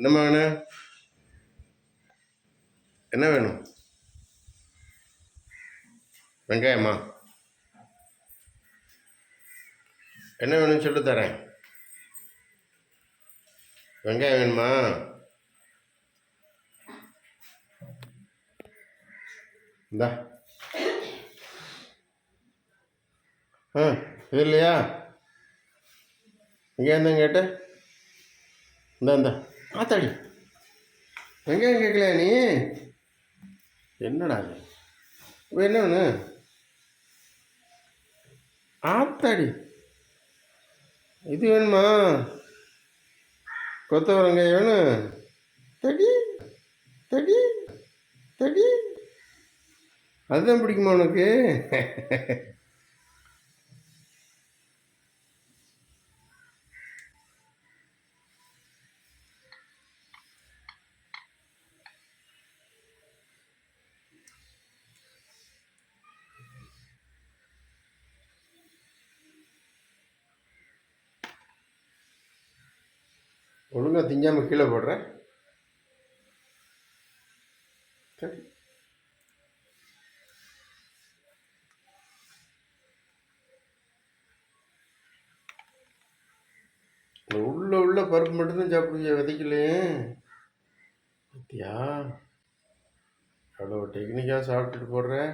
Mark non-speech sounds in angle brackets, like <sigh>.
என்னம்மா வேணும்? என்ன வேணும்? வெங்காயமா? என்ன வேணும்னு சொல்லி தரேன். வெங்காயம் வேணுமா? இந்தா. ஆ இது இல்லையா? இங்கே இருந்தா கேட்டு. இந்தா இந்தா. ஆத்தாடி வெங்காயம் கேட்கலையா நீ? என்னடா இது? என்ன வேணும் ஆத்தாடி. இது வேணுமா? கொத்தவரங்காய் வேணும். தடி தடி தடி. அதுதான் பிடிக்குமா உனக்கு? <laughs> ஒழுங்கா திங்காமல் கீழே போடுறேன். சரி. உள்ளே உள்ள உள்ள பருப்பு மட்டும்தான் சாப்பிடுங்க விதைக்கலையே. பத்தியா? அவ்வளோ டெக்னிக்காக சாப்பிட்டுட்டு போடுறேன்